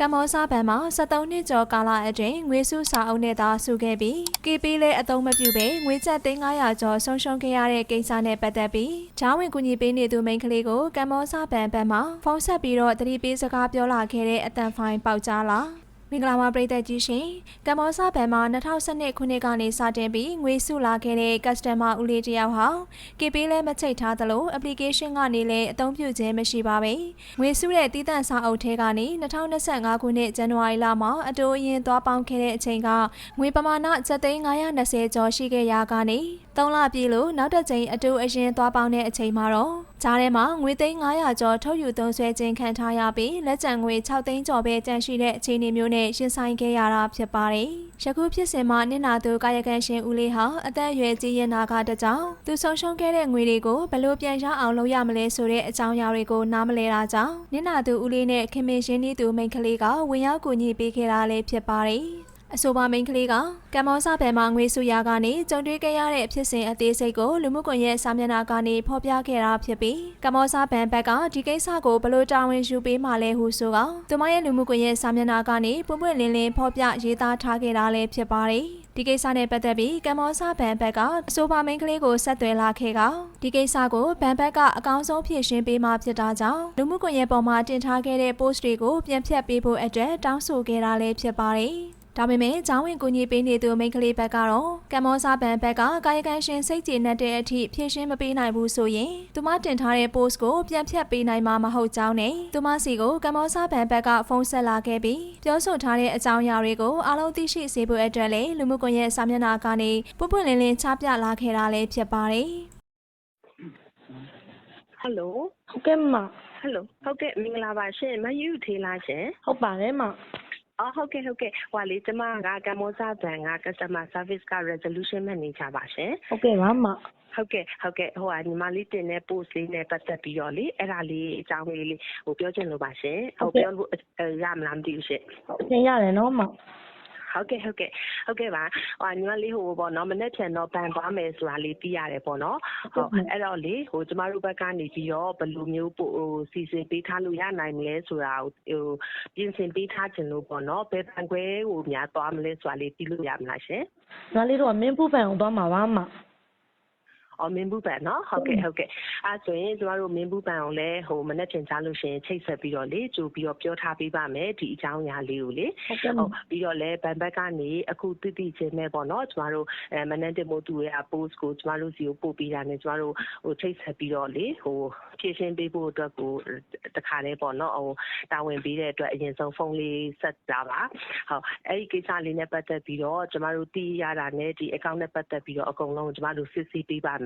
ကမ္ဘောဇဘဏ်မှာ73နှစ်ကျော်ကာလအတွင်းငွေစုစာအုပ်နဲ့သာစုခဲ့ပြီး KP လည်းအသုံးမပြုဘဲငွေကျပ်300ကျော်ဆုံးရှုံးခဲ့ရတဲ့ကိစ္စနဲ့ပတ်သက်ပြီးဂျားဝင်ကူညီပေးနေသူမိန်းကလေးကိုကမ္ဘောဇဘဏ်ဘက်မှဖုန်းဆက်ပြီးတော့တတိပေးစကားပြောလာခဲ့တဲ့အတန်ဖိုင်ပေါက်ကြားလာ မင်္ဂလာပါပရိသတ်ကြီးရှင်ကမ္ဘောဇဘဏ်မှာ2012ခုနှစ်ကနေစတင်ပြီးငွေစုလာခဲ့တဲ့ customer ဦးလေးတယောက်ဟာ KP လည်းမချိတ်ထားသလို application ကနေလည်းအသုံးပြုခြင်းမရှိပါပဲငွေစုတဲ့တည်တံ့စာအုပ်ထဲကနေ2025ခုနှစ်ဇန်နဝါရီလမှာအတိုးအရင်သွားပေါင်းခဲ့တဲ့အချိန်ကငွေပမာဏ7,920ကျော်ရှိခဲ့ရာကနေ3လပြည့်လို့နောက်တစ်ချိန်အတိုးအရင်သွားပေါင်းတဲ့အချိန်မှာတော့ဂျားထဲမှာငွေသိန်း900ကျော်ထုတ်ယူသုံးစွဲခြင်းခံထားရပြီးလက်ကျန်ငွေ6သိန်းကျော်ပဲကျန်ရှိတဲ့အခြေအနေမျိုးနဲ့ရှင်ဆိုင်ခဲ့ရတာဖြစ်ပါတယ်။ယခုဖြစ်စဉ်မှာနင့်နာသူကာယကံရှင်ဦးလေးဟာအသက်အရွယ်ကြီးရင်နာကတကြောင်သူဆုံးရှုံးခဲ့တဲ့ငွေတွေကိုဘယ်လိုပြန်ရအောင်လုပ်ရမလဲဆိုတဲ့အကြောင်းအရာတွေကိုနားမလဲတာကြောင့်နင့်နာသူဦးလေးနဲ့ခင်မင်ရှင်နီသူမိန်းကလေးကဝင်ရောက်ကူညီပေးခဲ့တာလည်းဖြစ်ပါတယ်။ အဆိုပါမိန်းကလေးကကမ္ဘောဇဘယ်မှာငွေစုရကနေကြုံတွေ့ခဲ့ရတဲ့ဖြစ်စဉ်အသေးစိတ်ကိုလူမှုကွန်ရက်စာမျက်နှာကနေဖော်ပြခဲ့တာဖြစ်ပြီးကမ္ဘောဇဘန်ဘက်ကဒီကိစ္စကိုဘယ်လိုတာဝန်ယူပေးမှလဲဟုဆိုကသူမရဲ့လူမှုကွန်ရက်စာမျက်နှာကနေပွင့်ပွင့်လင်းလင်းဖော်ပြရေးသားထားခဲ့တာလည်းဖြစ်ပါတယ်ဒီကိစ္စနဲ့ပတ်သက်ပြီးကမ္ဘောဇဘန်ဘက်ကအဆိုပါမိန်းကလေးကိုဆက်သွယ်လာခဲ့ကဒီကိစ္စကိုဘန်ဘက်ကအကောင်းဆုံးဖြေရှင်းပေးမှဖြစ်တာကြောင့်လူမှုကွန်ရက်ပေါ်မှာတင်ထားခဲ့တဲ့ post တွေကိုပြန်ဖြတ်ပေးဖို့အတွက်တောင်းဆိုခဲ့တာလည်းဖြစ်ပါတယ် ဒါပေမဲ့ကျောင်းဝင်ကူညီပေးနေသူမိန်းကလေးဘက်ကတော့ကမ္ဘောဇဘန်ဘက်ကကာယကံရှင်စိတ်ကြည်နှက်တဲ့အထိဖြည့်ရှင်းမပေးနိုင်ဘူးဆိုရင်သူမတင်ထားတဲ့ post ကိုပြန်ဖြတ်ပေးနိုင်မှာမဟုတ်ကြောင်းနဲ့သူမစီကိုကမ္ဘောဇဘန်ဘက်ကဖုန်းဆက်လာခဲ့ပြီးပြောဆိုထားတဲ့အကြောင်းအရာတွေကိုအားလုံးသိရှိစေဖို့အတွက်လည်းလူမှုကွန်ရက်စာမျက်နှာကနေပွပွင့်လင်းလင်းချပြလာခဲ့တာလည်းဖြစ်ပါတယ်ဟယ်လိုဟုတ်ကဲ့မဟယ်လိုဟုတ်ကဲ့မင်္ဂလာပါရှင်မယူထေးလားရှင်ဟုတ်ပါတယ်မ အော်ဟုတ်ကဲ့ဟုတ်ကဲ့ဟိုလေကျမကကမ္ဘောဇဘဏ်က customer service က resolution manager ပါရှင်ဟုတ်ကဲ့ပါမဟုတ်ကဲ့ဟုတ်ကဲ့ဟိုကညီမလေးတင်တဲ့ post လေးနဲ့ပတ်သက်ပြီးတော့လေအဲ့ဒါလေးအကြောင်းလေးလေးဟိုပြောချင်လို့ပါရှင်ဟုတ်ပြောလို့အဲရမလားမသိဘူးရှင်အချိန်ရတယ်နော်မ ဟုတ်ကဲ့ဟုတ်ကဲ့ဟုတ်ကဲ့ပါဟိုညီမလေးဟိုပေါ့နော်မနေ့ပြန်တော့ဘန်သွားမယ်ဆိုတာလေးသိရတယ်ပေါ့နော်ဟုတ်အဲ့တော့လေဟိုကျမတို့ဘက်ကနေပြီးတော့ဘယ်လိုမျိုးပို့ဟိုစီစဉ်ပေးထားလို့ရနိုင်မလဲဆိုတာဟိုပြင်ဆင်ပေးထားခြင်းလို့ပေါ့နော်ဘယ်ဘန်ခွဲကိုများသွားမလဲဆိုတာလေးသိလို့ရမလားရှင်ညီမလေးတို့ကမင်းဖူးပန်ကိုသွားမှာပါမ အော်မင်းဘူးပန်နော်ဟုတ်ကဲ့ဟုတ်ကဲ့အဲဆိုရင်ကျမတို့မင်းဘူးပန်ကိုလည်းဟိုမနေ့ပြန်ကြားလို့ရှိရင်ချိတ်ဆက်ပြီးတော့လေကြိုပြီးတော့ပြောထားပေးပါမယ်ဒီအကြောင်းအရာလေးကိုလေဟုတ်ကဲ့မဟုတ်ပြီးတော့လည်းဘန်ဘက်ကနေအခုတိတိချင်းနဲ့ပေါ့နော်ကျမတို့အဲမနန်တင်မို့သူရဲ့ post ကိုကျမတို့စီကိုပို့ပေးတာနဲ့ကျမတို့ဟိုချိတ်ဆက်ပြီးတော့လေဟိုဖြည့်ရှင်းပေးဖို့အတွက်ကိုတခါလေးပေါ့နော်ဟိုတာဝန်ပေးတဲ့အတွက်အရင်ဆုံးဖုန်းလေးဆက်တာပါဟုတ်အဲ့ဒီကိစ္စလေးနဲ့ပတ်သက်ပြီးတော့ကျမတို့တည်ရတာနဲ့ဒီ account နဲ့ပတ်သက်ပြီးတော့အကုန်လုံးကျမတို့စစ်ဆေးပေးပါမယ်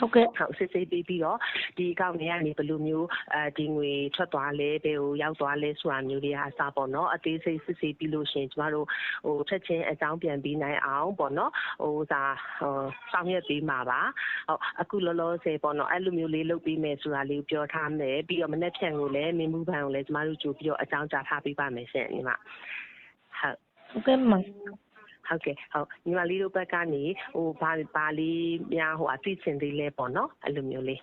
ဟုတ်ကဲ့ဟုတ်စစ်ဆေးပေးပြီးတော့ဒီအကောင့်တွေကနေဘယ်လိုမျိုးအဲဒီငွေထွက်သွားလဲဘယ်ကိုရောက်သွားလဲဆိုတာမျိုးတွေအားစပေါ့နော်အသေးစိတ်စစ်ဆေးပြီးလို့ရှရင်ကျမတို့ဟိုချက်ချင်းအကြောင်းပြန်ပြီးနိုင်အောင်ပေါ့နော်ဟိုစာဟိုဆောင်ရွက်ပေးမှာပါဟုတ်အခုလောလောဆယ်ပေါ့နော်အဲ့လိုမျိုးလေးလုပ်ပေးမယ်ဆိုတာလေးပြောထားမယ်ပြီးတော့မနေ့ဖြန်ကိုလည်းမင်းမှုဘန်ကိုလည်းကျမတို့ကြိုပြီးတော့အကြောင်းကြားထားပေးပါမယ်ရှင်ညီမဟုတ်ဟုတ်ကဲ့မ ဟုတ်ကဲ့ဟုတ်ညီမလေးတို့ဘက်ကနေဟိုဘာဘာလေးများဟိုအသိချင်သေးလဲပေါ့နော်အဲ့လိုမျိုးလေး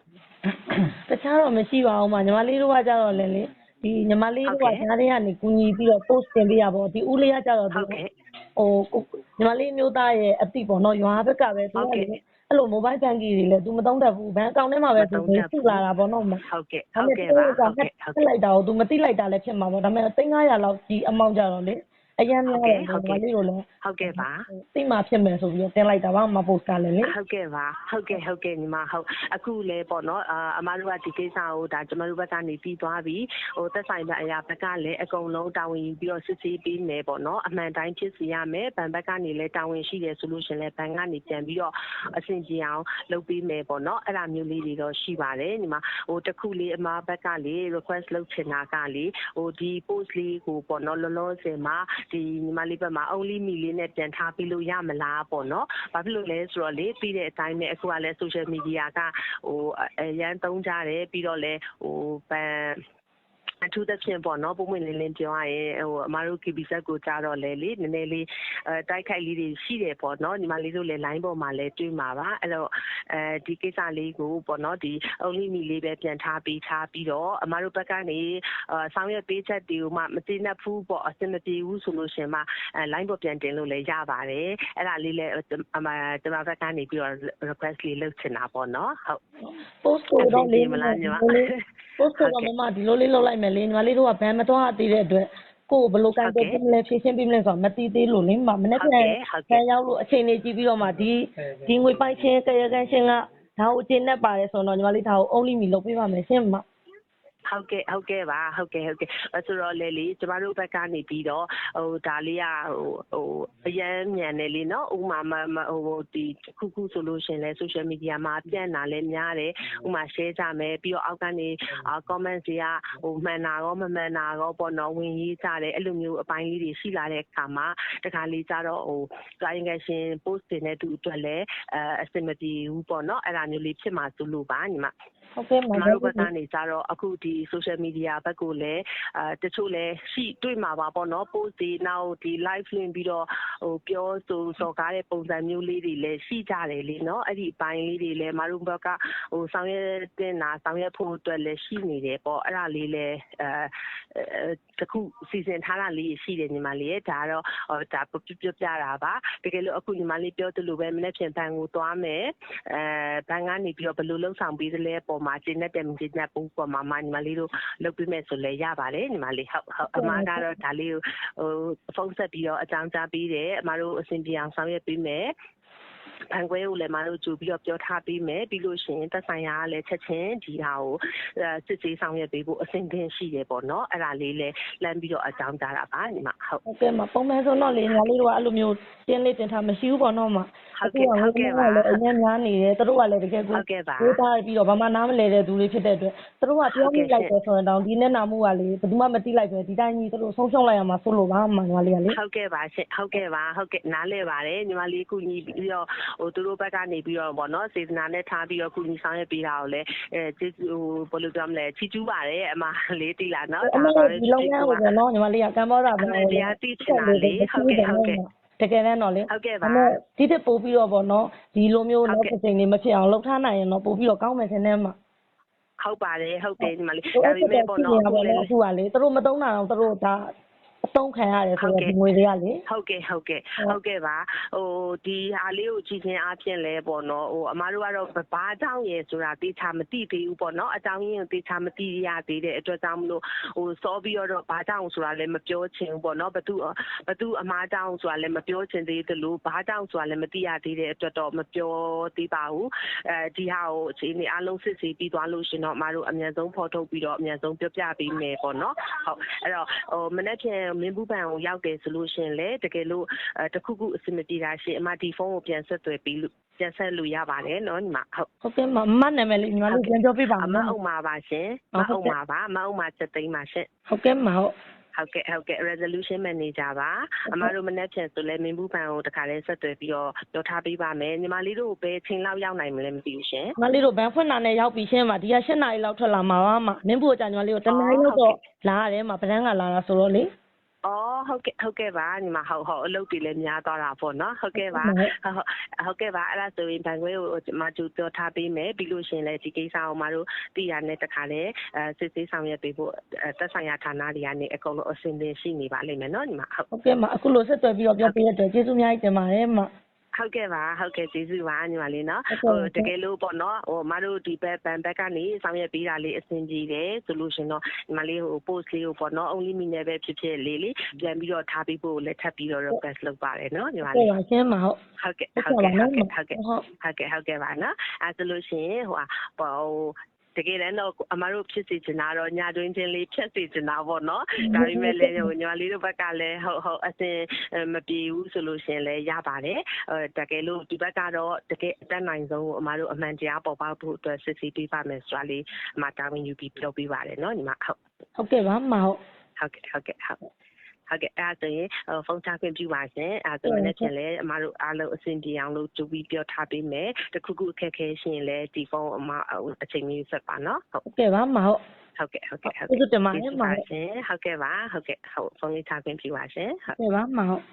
တခြားတော့မရှိပါဘူးမညီမလေးတို့ကကြတော့လည်းလေဒီညီမလေးတို့က ဟုတ်ကဲ့ ဓာတ်တွေကနေကူညီပြီးတော့ post တင်ပေးရပါတော့ဒီဦးလေးကကြတော့ ဟုတ်ကဲ့ ဟိုကိုညီမလေးမျိုးသားရဲ့အတိပေါ့နော်ရွာဘက်ကပဲသူ ဟုတ် က ကဲ့ လေအဲ့လို mobile banking တွေလည်း तू မသုံးတတ်ဘူးဘဏ်အကောင့်ထဲမှာပဲ तू ဝင်စုလာတာပေါ့နော်မ ဟုတ်ကဲ့ဟုတ်ကဲ့ပါဟုတ်ကဲ့ဟုတ် ဆက် ကဲ့ လိုက်တာကို तू မသိလိုက်တာလည်းဖြစ်မှာပေါ့ဒါပေမဲ့3500လောက်ကြီးအမောင့်ကြတော့လေ အရင်များတယ်ဟုတ်ညီကဲ့မလေးတို့လည်းဟုတ်ကဲ့ပါသိမှဖြစ်မယ်ဆိုပြီးတော့တင်လိုက်တာပါမ post ကလည်းလေဟုတ်ကဲ့ပါဟုတ်ကဲ့ဟုတ်ကဲ့ညီမဟုတ်အခုလဲပေါ့နော်အာအမတို့ကဒီကိစ္စကိုဒါကျမတို့ဘက်ကနေပြီးသွားပြီဟိုသက်ဆိုင်တဲ့အရာဘက်ကလည်းအကုန်လုံးတာဝန်ယူပြီးတော့စစ်ဆေးပေးမယ်ပေါ့နော်အမှန်တိုင်းဖြစ်စီရမယ်ဘဏ်ဘက်ကနေလည်းတာဝန်ရှိတယ်ဆိုလို့ရှရင်လည်းဘဏ်ကနေပြန်ပြီးတော့အဆင်ပြေအောင်လုပ်ပေးမယ်ပေါ့နော်အဲ့ဒါမျိုးလေးတွေတော့ရှိပါတယ်ညီမဟိုတစ်ခုလေးအမဘက်ကလေ request လုပ်ချင်တာကလေဟိုဒီ post လေးကိုပေါ့နော်လောလောဆယ်မှာဒီညီမလေးဘက်မှာ only me လေးနဲ့ပြန်ထားပြီးလို့ရမလားပေါ့နော်ဘာဖြစ်လို့လဲဆိုတော့လေပြီးတဲ့အတိုင်းနဲ့အခုကလည်း social media ကဟိုအရန်သုံးကြတယ်ပြီးတော့လည်းဟိုဘန် အထူးသဖြင့်ပေါ့နော်ပုံမှန်လင်းလင်းပြောရရင်ဟိုအမားတို့ KB ဆက်ကိုကြားတော့လေလေနည်းနည်းလေးအဲတိုက်ခိုက်လေးတွေရှိတယ်ပေါ့နော်ညီမလေးတို့လည်း line ပေါ်မှာလည်းတွေ့မှာပါအဲ့တော့အဲဒီကိစ္စလေးကိုပေါ့နော်ဒီ only me လေးပဲပြန်ထားပေးထားပြီးတော့အမားတို့ဘက်ကနေအဲဆောင်ရွက်ပေးချက်တွေကိုမှမသိနှက်ဘူးပေါ့အဆင်မပြေဘူးဆိုလို့ရှင်မှအဲ line ပေါ်ပြန်တင်လို့လည်းရပါတယ်အဲ့ဒါလေးလည်းအမကျွန်မဘက်ကနေပြီးတော့ request လေးလုပ်ချင်တာပေါ့နော်ဟုတ် post ကိုတော့လေးမလားညီမ post ကိုတော့မမဒီလိုလေးလုပ်လိုက်မယ်လေညီမလေးတို့ကဘန်မသွားသေးတဲ့အတွက်ကိုယ်ဘယ်လိုကန်တယ်ပြင်လဲဖြည့်ရှင်းပြီးမလဲဆိုတော့မသိသေးလို့လေမမနေ့ကဟုတ်ကဲ့ဟုတ်ကဲ့ဆန်ရောက်လို့အချိန်လေးကြည့်ပြီးတော့မှဒီဒီငွေပိုက်ချင်းကရကန်ရှင်ကဒါကိုအကျဉ်းနဲ့ပါတယ်ဆိုတော့ညီမလေးဒါကို only me လုပ်ပေးပါမယ်ရှင့်မ ဟုတ်ကဲ့ဟုတ်ကဲ့ပါဟုတ်ကဲ့ဟုတ်ကဲ့အဲဆိုတော့လေလေကျမတို့ဘက်ကနေပြီးတော့ဟိုဒါလေးကဟိုဟိုအရန်မြန်တယ်လေနော်ဥမာမမဟိုဒီတစ်ခုခုဆိုလို့ရှရင်လဲ social media မှာပြန့်တာလဲများတယ်ဥမာ share ကြမယ်ပြီးတော့အောက်ကနေအာ comment တွေကဟိုမှန်တာရောမမှန်တာရောပေါ့နော်ဝင်ရေးကြတယ်အဲ့လိုမျိုးအပိုင်းလေးတွေရှိလာတဲ့အခါမှာတခါလေးကြတော့ဟို client ရှင် post တင်တဲ့သူအတွက်လည်းအဲအဆင်မပြေဘူးပေါ့နော်အဲ့ဒါမျိုးလေးဖြစ်မှာဆိုလို့ပါညီမ ဟုတ်ကဲ့မကျမတို့ဘက်ကနေကြတော့အခုဒီ social media ဘက်ကိုလည်းအာတချို့လည်းရှိတွေ့မှာပါပေါ့နော် post တွေနောက်ဒီ live လွှင့်ပြီးတော့ဟိုပြောဆိုစော်ကားတဲ့ပုံစံမျိုးလေးတွေလည်းရှိကြတယ်လေနော်အဲ့ဒီအပိုင်းလေးတွေလည်းမတို့ဘက်ကဟိုဆောင်ရွက်တင်တာဆောင်ရွက်ဖို့အတွက်လည်းရှိနေတယ်ပေါ့အဲ့ဒါလေးလည်းအဲတခုစီစဉ်ထားတာလေးရှိတယ်ညီမလေးရဲ့ဒါကတော့ဟိုဒါပြပြပြတာပါတကယ်လို့အခုညီမလေးပြောသလိုပဲမနေ့ပြန်ဘန်ကိုသွားမယ်အဲဘန်ကနေပြီးတော့ဘယ်လိုလှုပ်ဆောင်ပေးသလဲပေါ်မှာကျင်းတဲ့တယ်မကျင်းတဲ့ပုံပေါ်မှာမညီမလေးတို့လုပ်ပေးမယ်ဆိုလဲရပါတယ်ညီမလေးဟုတ်ဟုတ်အမကတော့ဒါလေးကိုဟိုဖုန်းဆက်ပြီးတော့အကြောင်းကြားပေးတယ်အမတို့အဆင်ပြေအောင်ဆောင်ရွက်ပေးမယ် ဘန်ခွဲကိုလည်းမတို့ကြိုပြီးတော့ပြောထားပေးမယ်ပြီးလို့ရှိရင်သက်ဆိုင်ရာကလည်းချက်ချင်းဒီဟာကိုစစ်ဆေးဆောင်ရွက်ပေးဖို့အဆင်သင့်ရှိတယ်ပေါ့နော်အဲ့ဒါလေးလည်းလမ်းပြီးတော့အကြောင်းကြားတာပါညီမဟုတ်ဟုတ်ကဲ့မပုံမှန်ဆိုတော့လေညီမလေးတို့ကအဲ့လိုမျိုးတင်းလေးတင်ထားမရှိဘူးပေါ့နော်မဟုတ်ကဲ့ဟုတ်ကဲ့ပါလည်းအများများနေတယ်သူတို့ကလည်းတကယ်ကိုဟုတ်ကဲ့ပါကိုးသားပြီးတော့ဘာမှနားမလဲတဲ့သူတွေဖြစ်တဲ့အတွက်သူတို့ကပြောမိလိုက်တယ်ဆိုရင်တော့ဒီနဲ့နာမှုကလေဘယ်သူမှမသိလိုက်ပဲဒီတိုင်းကြီးသူတို့ဆုံးရှုံးလိုက်ရမှာဆိုလို့ပါမှညီမလေးကလေဟုတ်ကဲ့ပါရှင်ဟုတ်ကဲ့ပါဟုတ်ကဲ့နားလဲပါတယ်ညီမလေးကုညီပြီးတော့ဟိုသူတို့ဘက်ကနေပြီးတော့ဗောနော်စေတနာနဲ့ထားပြီးတော့ကုညီဆောင်ရွက်ပေးတာကိုလည်းအဲကျေးဇူးဟိုဘယ်လိုပြောမလဲချီးကျူးပါတယ်အမလေးတီလာနော်အမေဒီလုံငန်းကိုပေါ့နော်ညီမလေးကကံပေါ်တာအမှန်တရားသိချင်တာလေဟုတ်ကဲ့ဟုတ်ကဲ့တကယ်တမ်းတော့လေဟုတ်ကဲ့ပါအမေဒီတက်ပို့ပြီးတော့ပေါ့နော်ဒီလိုမျိုးဟုတ်နောက်ကဲ့တစ်ချိန်လေးမဖြစ်အောင်လှုပ်ထားနိုင်ရင်တော့ပို့ပြီးတော့ကောင်းမယ်ထင်တယ်မှာဟုတ်ပါတယ်ဟုတ်တယ်ညီမလေးဟိုဒါအဲ့ပေဒါမဲ့ပေါ့ပေါ့နော်နော်အခုအခုလည်းကလေသူတို့မတုံးတာတော့သူတို့ဒါ အတုံးခံရတယ်ဆိုတော့ဒီငွေတွေကလေဟုတ်ကဲ့ဟုတ်ကဲ့ဟုတ်ကဲ့ပါဟိုဒီဟာလေးကိုကြည့်ချင်းအားဖြင့်လဲပေါ့နော်ဟိုအမားတို့ကတော့ဘာအကြောင်းရယ်ဆိုတာတေချာမသိသေးဘူးပေါ့နော်အကြောင်းရင်းကိုတေချာမသိရသေးတဲ့အတွက်ကြောင့်မလို့ဟိုစောပြီးတော့ဘာကြောင့်ဆိုတာလည်းမပြောချင်ဘူးပေါ့နော်ဘသူဘသူအမားကြောင့်ဆိုတာလည်းမပြောချင်သေးသလိုဘာကြောင့်ဆိုတာလည်းမသိရသေးတဲ့အတွက်တော့မပြောသေးပါဘူးအဲဒီဟာကိုအခြေအနေအလုံးစစ်ဆေးပြီးသွားလို့ရှင်တော့အမားတို့အမြန်ဆုံးဖော်ထုတ်ပြီးတော့အမြန်ဆုံးပြောပြပေးမယ်ပေါ့နော်ဟုတ်အဲ့တော့ဟိုမနေ့ကမင်းဘူးပန်ကိုရောက်တယ်ဆိုလို့ရှင်လေတကယ်လို့အဲတခုခုအဆင်မပြေတာရှင်အမဒီဖုန်းကိုပြန်ဆက်သွယ်ပြီးလို့ပြန်ဆက်လို့ရပါတယ်နော်ညီမဟုတ်ဟုတ်ကဲ့မမနာမည်လေးညီမလေးပြန်ပြောပြပါအမမယ်အုံပါပါရှင်မအုံပါပါမအုံပါချက်သိမ်းပါရှင်ဟုတ်ကဲ့မဟုတ်ဟုတ်ကဲ့ဟုတ်ကဲ့ resolution manager ပါအမတို့မနေ့ပြန်ဆိုလဲမင်းဘူးပန်ကိုတခါလဲဆက်သွယ်ပြီးတော့ပြောထားပေးပါမယ်ညီမလေးတို့ဘယ်ချိန်လောက်ရောက်နိုင်မလဲမသိဘူးရှင်ညီမလေးတို့ဘန်ဖွင့်တာနဲ့ရောက်ပြီးရှင်းမှာဒီက၈နာရီလောက်ထွက်လာမှာပါမနင်းဖို့ကြာညီမလေးတို့တနားရီလောက်တော့လာရတယ်မှာပဒန်းကလာတာဆိုတော့လေ အော်ဟုတ်ကဲ့ဟုတ်ကဲ့ပါညီမဟုတ်ဟုတ်အလုပ်တွေလည်းများသွားတာပေါ့နော်ဟုတ်ကဲ့ပါဟုတ်ဟုတ်ဟုတ်ကဲ့ပါအဲ့ဒါဆိုရင်ဘန်ခွဲကိုကျွန်မကျူပြောထားပေးမယ်ပြီးလို့ရှရင်လည်းဒီကိစ္စကိုမတို့တည်ရတဲ့တခါလဲအဲစစ်ဆေးဆောင်ရွက်ပေးဖို့အဲသက်ဆိုင်ရာဌာနတွေကနေအကုန်လုံးအစင်းသင်ရှိနေပါလိမ့်မယ်နော်ညီမဟုတ်ဟုတ်ကဲ့မအခုလိုဆက်သွယ်ပြီးတော့ပြောပြရတဲ့ကျေးဇူးအများကြီးတင်ပါတယ်မ ဟုတ်ကဲ့ပါဟုတ်ကဲ့ကျေးဇူးပါညီမလေးနော်ဟုတ်ဟိုကဲ့တကယ်လို့ပေါ့နော်ဟိုမတို့ဒီဘက်ဘန်ဘက်ကနေဆောင်ရွက်ပေးတာလေးအဆင်ပြေတယ်ဆိုလို့ရှရင်တော့ညီမလေးဟို post လေးကိုပေါ့နော် only me နဲ့ပဲဖြစ်ဖြစ်လေးလေးပြန်ပြီးတော့ထားပေးဖို့လည်းထပ်ပြီးတော့ request လုပ်ပါတယ်နော်ညီမဟုတ်လေးကဲ့ပါရှင်းမှာဟုတ်ဟုတ်ကဲ့ဟုတ်ဟုတ်ကဲ့ကဲ့ပါဟုတ်နော်ကဲ့ဟုတ်ကဲ့ဟုတ်ဟုတ်ကဲ့ဟုတ်ကဲ့ပါနော်အဲဆိုလို့ရှိရင်ဟိုဟာဟို တကယ်တမ်းတော့အမတို့ဖြစ်စီချင်တာတော့ညာတွင်းချင်းလေးဖြတ်စီချင်တာပေါ့နော်ဒါပေမဲ့လည်းဟိုညီမလေးတို့ဘက်ကလည်းဟုတ်ဟုတ်အစင်မပြေဘူးဆိုလို့ရှိရင်လည်းရပါတယ်အဲတကယ်လို့ဒီဘက်ကတော့တကယ်အတက်နိုင်ဆုံးအမတို့အမှန်တရားပေါ်ပေါက်ဖို့အတွက်စစ်ဆေးပေးပါမယ်ဆိုတာလေးအမတာဝန်ယူပြီးပြောပေးပါတယ်နော်ညီမဟုတ်ဟုတ်ကဲ့ပါမဟုတ်ဟုတ်ကဲ့ဟုတ်ကဲ့ဟုတ် ဟုတ်ကဲ့အဲ့ဒါဆိုရင်ဟိုဖုန်းချခွင့်ပြုပါရှင်အဲ့ဒါဆိုရင်လည်းချင်းလဲအမတို့အားလုံးအဆင်ပြေအောင်လို့ကြိုပြီးပြောထားပေးမယ်တခုခုအခက်ခဲရှင်ရင်လည်းဒီဖုန်းအမအချိန်လေးဆက်ပါနော်ဟုတ်ဟုတ်ကဲ့ပါမဟုတ်ဟုတ်ကဲ့ဟုတ်ကဲ့ဟုတ်ကျေးဇူးတင်ပါတယ်ကျေးဇူးပါရှင်ဟုတ်ကဲ့ပါဟုတ်ကဲ့ဟုတ်ဖုန်းလေးထားခွင့်ပြုပါရှင်ဟုတ်ဟုတ်ကဲ့ပါမဟုတ်